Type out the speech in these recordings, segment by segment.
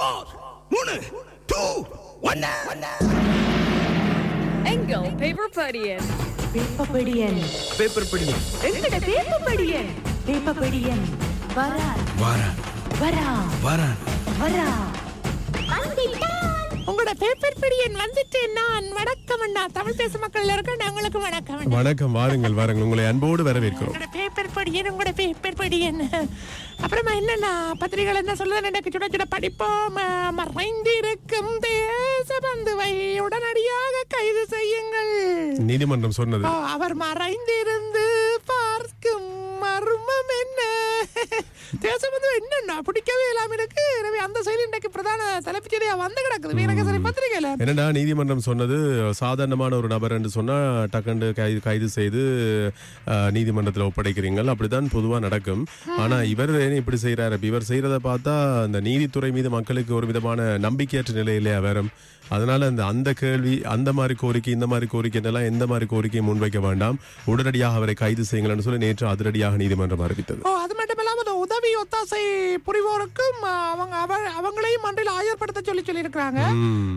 Four மூணு two ஒன்னு எங்கள் பேப்பர் படியன் பேப்பபடியன் பேப்பர் படி எங்கட பேப்பபடியன் பேப்பபடியன் வரா. வாரா. வரா. வாரா. வரா. உங்களோட பேப்பர் பிடியன் வந்துட்டு நான் வணக்கம் அண்ணா. தமிழ் பேச மக்கள் இருக்க உங்களுக்கு வணக்கம். வணக்கம். வாருங்கள் வாருங்கள். உங்களை அன்போடு வரவேற்கிறோம். பேப்பர் படியன் உங்களோட பேப்பர் படியன். அப்புறமா என்னண்ணா பத்திரிகைகள் என்ன சொல்லுது எனக்கு சுட சுட படிப்போம். மறைந்திருக்கும் தேசபந்துவை உடனடியாக கைது செய்யுங்கள். நீதிமன்றம் சொன்னது. அவர் மறைந்திருந்து தேசபந்து என்னண்ணா பிடிக்கவே இல்லாம இருக்கு. எனவே அந்த செய்தி இன்றைக்கு பிரதான தலைப்புச் செய்தியா வந்து கிடக்குது. வீரகேசரி பத்திரிகையில. என்னடா நீதிமன்றம் சொன்னது சாதாரணமான ஒரு நபர் என்று சொன்னா டக்குண்டு கைது கைது செய்து நீதிமன்றத்தில் ஒப்படைக்கிறீங்க அப்படிதான் பொதுவா நடக்கும். ஆனா இவர் ஏன் இப்படி செய்யறாரு இவர் செய்யறத பார்த்தா அந்த நீதித்துறை மீது மக்களுக்கு ஒரு விதமான நம்பிக்கையற்ற நிலையிலே வரும் அதனால அந்த அந்த கேள்வி அந்த மாதிரி கோரிக்கை இந்த மாதிரி கோரிக்கை எல்லாம் எந்த மாதிரி கோரிக்கையை முன்வைக்க வேண்டாம் உடனடியாக அவரை கைது செய்யுங்கள்னு சொல்லி நேற்று அதிரடியாக நீதிமன்றம் அறிவித்தது. அது மட்டும் இல்லாம இந்த உதவி ஒத்தாசை புரிவோருக்கும் அவங்க அவ- அவங்களையும் மன்றில் ஆயர்படுத்த சொல்லி சொல்லியிருக்கிறாங்க.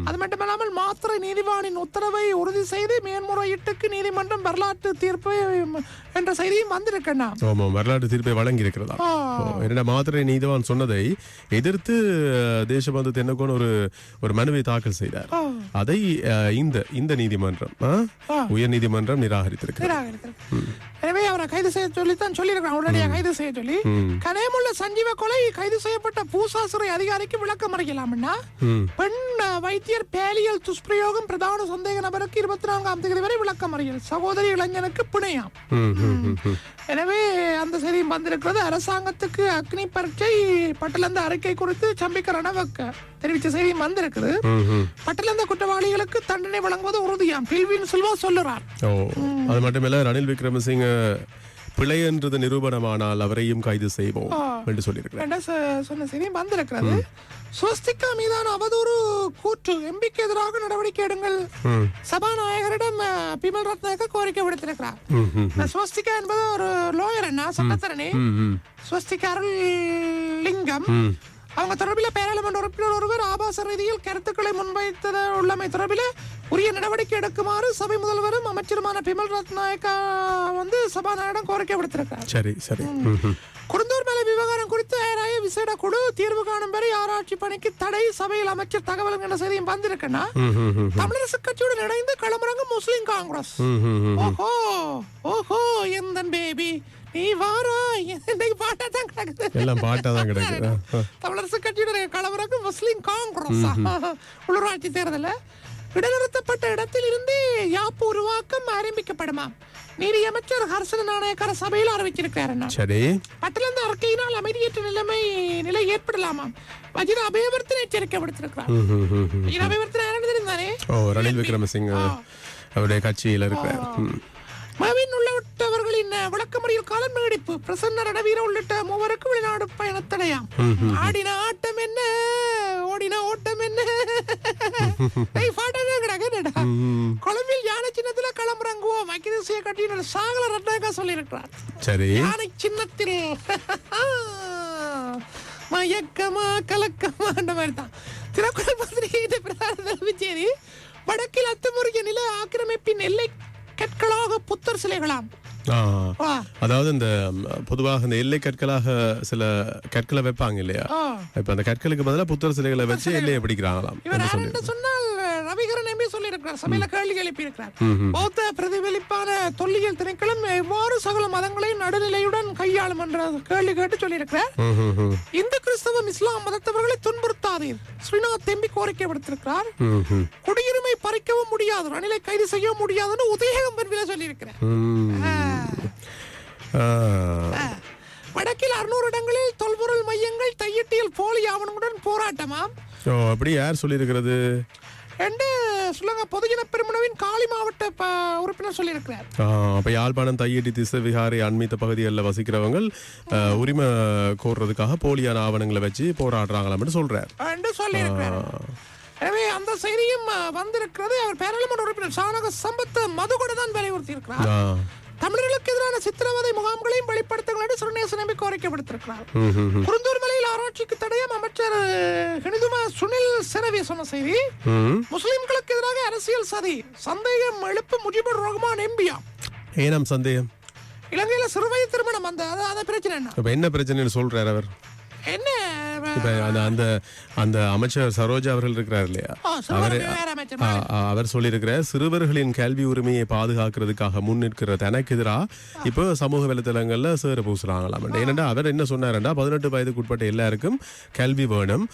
அது மட்டும் இல்லாமல் மாத்திரை நீதிவானின் உத்தரவை உறுதி செய்து மேன்முறையீட்டுக்கு நீதிமன்றம் வரலாற்று தீர்ப்பு என்ற செய்தியும் வந்திருக்கண்ணா. ஆமாம் வரலாற்று தீர்ப்பை வழங்கி இருக்கிறதா. என்னடா மாத்திரை நீதிவான் சொன்னதை எதிர்த்து தேசபந்து தென்னகோன் ஒரு ஒரு மனுவை தாக்கல் செய்தார். ஆ. அதை இந்த இந்த நீதிமன்றம். உயர் நீதிமன்றம் நிராகரித்திருக்கிறது. எனவே அவரை கைது செய்ய சொல்லித்தான் சொல்லியிருக்கிறான் உடனடியாக கைது செய்ய சொல்லி. கனேமுள்ள சஞ்சீவ கொலை கைது செய்யப்பட்ட பூசாசுரை அதிகாரிக்கு விளக்கம் அளிக்கலாம்னா ம். பெண் வைத்தியர் பேலியல் துஷ்பிரயோகம் பிரதான சந்தேக நபருக்கு இருபத்தி நான்காம் தேதி வரை விளக்கம் அறியல் சகோதரி இளைஞனுக்கு பிணையாம். எனவே அந்த செய்தியும் வந்திருக்கிறது அரசாங்கத்துக்கு அக்னி பரீட்சை பட்டலந்த அறிக்கை குறித்து சம்பிக்க ரணவக்க தெரிவித்த செய்தியும் வந்திருக்குது. பட்டலந்த குற்றவாளிகளுக்கு தண்டனை வழங்குவது உறுதியாம். பில்வின் சில்வா சொல்லுறார். அது மட்டுமில்ல ரணில் விக்ரமசிங்க பிழை என்றது நிரூபணமானால் அவரையும் கைது செய்வோம் என்று சொல்லியிருக்கிறார். என்ற சொ- சொன்ன வந்திருக்கிறது. ஸ்வஸ்திகா மீதான அவதூறு கூற்று எம்பிக்கு எதிராக நடவடிக்கை எடுங்கள். சபாநாயகரிடம் பிமல் ரத்னாக கோரிக்கை விடுத்திருக்கிறார். ஸ்வஸ்திகா என்பது ஒரு லோயர் என்ன? சட்டத்தரணி. ஸ்வஸ்திகா லிங்கம். அவங்க தொடர்பில் பேராளுமன்ற உறுப்பினர் ஒருவர் ஆபாச ரீதியில் கருத்துக்களை முன்வைத்தது உள்ளமை தொடர்பில் உரிய நடவடிக்கை எடுக்குமாறு சபை முதல்வரும் அமைச்சருமான பிமல் ரத்நாயக்கா வந்து சபாநாயகரிடம் கோரிக்கை விடுத்திருக்கிறார். சரி சரி. குருந்தூர் மேல விவகாரம் குறித்து ஆராய விசேட குழு தீர்வு காணும் வரை ஆராய்ச்சி பணிக்கு தடை சபையில் அமைச்சர் தகவல் என்ற செய்தியும் வந்திருக்குன்னா. தமிழரசு கட்சியுடன் இணைந்து களமிறங்கும் முஸ்லிம் காங்கிரஸ். ஓஹோ ஓஹோ எந்தன் பேபி? நீ வாரா? இன்னைக்கு பாட்டா தான் கிடக்குது. எல்லாம் பாட்டா தான் கிடக்குது. தமிழரசு கட்சியுடைய கலவரக்கும் முஸ்லிம் காங்கிரஸ். உள்ளூராட்சி தேர்தலில் இடைநிறுத்தப்பட்ட இடத்தில் இருந்து யாப்பு உருவாக்கம் ஆரம்பிக்கப்படுமா நீதியமைச்சர் ஹர்ஷன நாணயக்கார சபையில் அறிவிச்சிருக்கிறார். சரி. பட்டிலந்த அறிக்கையினால் அமைதியற்ற நிலைமை நிலை ஏற்படலாமாம். வஜிர அபயவர்த்தனை எச்சரிக்கை விடுத்திருக்கிறார். வஜிர அபயவர்த்தனை யாருன்னு தெரிந்தானே ஓ ரணில் விக்ரமசிங்க அவருடைய கட்சியில் இருக்கிறார். மவின் உள்ளிட்டவர்களின் விளக்கமறியல் காலம் நீடிப்பு. பிரசன்ன ரணவீர உள்ளிட்ட மூவருக்கு வெளிநாடு பயணத்தடையாம். ஆடின ஆட்டம் என்ன? கொழும்பில் யானை சின்னத்துல களமிறங்குவோம் ஐக்கிய தேசிய கட்சியினர் சாகல ரட்னாக்கா சொல்லியிருக்கிறார் சரி. யானை சின்னத்தில். மயக்கமா கலக்கமா அந்த மாதிரி தான் திரைக்குறள் பத்திரிகை பிரதான செய்தி வடக்கில் அத்துமுறிய நில ஆக்கிரமிப்பின் எல்லை கற்களாக புத்தர் சிலைகளாம். அதாவது இந்த பொதுவாக இந்த எல்லை கற்களாக சில கற்களை வைப்பாங்க இல்லையா. இப்ப அந்த கற்களுக்கு பதிலா புத்தர் சிலைகளை வச்சு எல்லையை பிடிக்கிறாங்களாம் சொன்னால் ரவிகரன் எம்பி சொல்லியிருக்கிறார் சபையில கேள்வி எழுப்பி இருக்கிறார் பௌத்த பிரதிபலிப்பான தொல்லியல் திணைக்களம் எவ்வாறு சகல மதங்களையும் நடுநிலையுடன் கையாளும் என்ற கேள்வி கேட்டு சொல்லியிருக்கிறார். இந்து கிறிஸ்தவம் இஸ்லாம் மதத்தவர்களை துன்புறுத்தாதீர். ஸ்ரீநாத் தெம்பி கோரிக்கை விடுத்திருக்கிறார். குடியுரிமை பறிக்கவும் முடியாது ரணிலை கைது செய்ய முடியாதுன்னு உதயகம் பண்பில சொல்லியிருக்கிறார். வடக்கில் அறுநூறு இடங்களில் தொல்பொருள் மையங்கள் தையிட்டியில் போலி ஆவணங்களுடன் போராட்டமாம். ஓ அப்படி யார் சொல்லியிருக்கிறது? என்று சொல்லுங்க பொதுஜன பெருமனவின் காலி மாவட்ட உறுப்பினர் சொல்லியிருக்கிறார். அப்ப யாழ்ப்பாணம் தையடி திசை விகாரை அண்மித்த பகுதிகளில் வசிக்கிறவங்க உரிமை கோர்றதுக்காக போலியான ஆவணங்களை வச்சு போராடுறாங்களாம்னு சொல்றார். என்று சொல்லியிருக்கிறார். எனவே அந்த செய்தியும் வந்திருக்கிறது. அவர் பாராளுமன்ற உறுப்பினர் சானக சம்பத் மதுகூட தான் வலியுறுத்தி இருக்கிறார். தமிழர்களுக்கு எதிரான சித்திரவதை முகாம்களையும் வெளிப்படுத்துங்கள் என்று சுரநேச நம்பி கோரிக்கை விடுத்திருக்கிறார். குருந்தூர் மலையில் ஆராய்ச்சி ஆட்சிக்கு தடயம் அமைச்சர் கணிதும சுனில் செனவி சொன்ன செய்தி முஸ்லிம்களுக்கு எதிராக அரசியல் சதி சந்தேகம் எழுப்பு முஜிபுர் ரஹ்மான் எம்பியா? ஏனாம் சந்தேகம்? இலங்கையில சிறுவய திருமணம் அந்த அது- அந்த பிரச்சனை என்ன? என்ன பிரச்சனைன்னு சொல்றாரு அவர்? என்ன? இப்போ அந்த அந்த அந்த அமைச்சர் சரோஜா அவர்கள் இருக்கிறார் இல்லையா? ஆ, அவர் சொல்லியிருக்கிறார் சிறுவர்களின் கல்வி உரிமையை பாதுகாக்கிறதுக்காக முன்னிற்கிற தனக்கு எதிராக இப்போ சமூக வலைத்தளங்கள்ல சேர பூசுறாங்களாம். ஏனென்றா அவர் என்ன சொன்னாருன்னா பதினெட்டு வயதுக்குட்பட்ட எல்லாருக்கும் கல்வி வேணும்.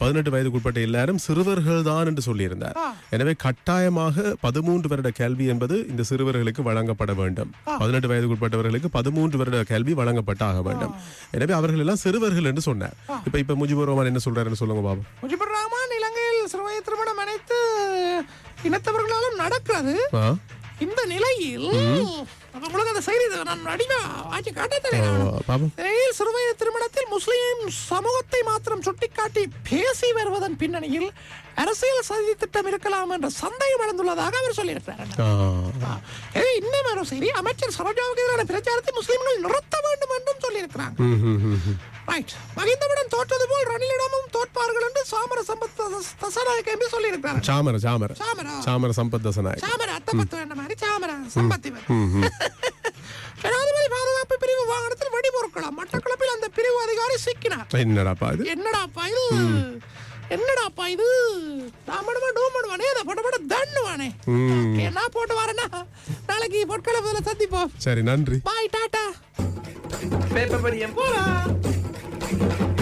பதினெட்டு வயதுக்குட்பட்ட எல்லாரும் சிறுவர்கள் தான் என்று சொல்லியிருந்தார். எனவே கட்டாயமாக பதிமூன்று வருட கல்வி என்பது இந்த சிறுவர்களுக்கு வழங்கப்பட வேண்டும். பதினெட்டு வயதுக்குட்பட்டவர்களுக்கு பதிமூன்று வருட கல்வி வழங்கப்பட்டாக வேண்டும். எனவே அவர்கள் எல்லாம் சிறுவர்கள் என்று சொன்னார். இப்ப இப்ப முஜிபுர் ரஹ்மான் என்ன சொல்றாருன்னு சொல்லுங்க பாபு. முஜிபுர் ரஹ்மான் இலங்கையில் சிறுவய திருமணம் அனைத்து இனத்தவர்களாலும் நடக்கிறது இந்த நிலையில் அந்த செய்தி நான் அடிமா வாட்சி காட்ட ஆ, தெரியும் பாபு நிலையில் சிறுவய திருமணத்தில் முஸ்லிம் சமூகத்தை மாத்திரம் சுட்டிக்காட்டி பேசி வருவதன் பின்னணியில் அரசியல் சதி திட்டம் இருக்கலாம் என்ற சந்தேகம் எழுந்துள்ளதாக அவர் சொல்லியிருக்கிறார். இன்னும் ஒரு செய்தி அமைச்சர் சரோஜாவுக்கு எதிரான பிரச்சாரத்தை முஸ்லிம்கள் நிறுத்த வேண்டும் என்றும் சொல்லியிருக்கிறாங்க. ரைட் மகிந்தவுடன் தோற்றது போல் ரணிலிடமும் தோற்பார்கள் என்று சாமர சம்பத் தச- தசநாயக்க எம்பி சொல்லியிருக்கிறார். சாமர சாமர. சாமரா? சாமர சம்பத் தசநாயக். சாமர? வேண்ட மாதிரி ஜனாதிபதி பாதுகாப்பு பிரிவு வாகனத்தில் வெடி பொருட்களாம் மட்டக்களப்பில் அந்த பிரிவு அதிகாரி சிக்கினார். என்னடாப்பா இது? என்னடாப்பா இது? என்னடாப்பா இது? நாமடுமா டூமடுவானே அதை போட்ட போட்ட தண்ணுவானே. நான் போட்டு வரேன்னா நாளைக்கு பொற்களப்பில் சந்திப்போம். சரி நன்றி. பாய் டாட்டா. பேப்பர் படியம். போலாம்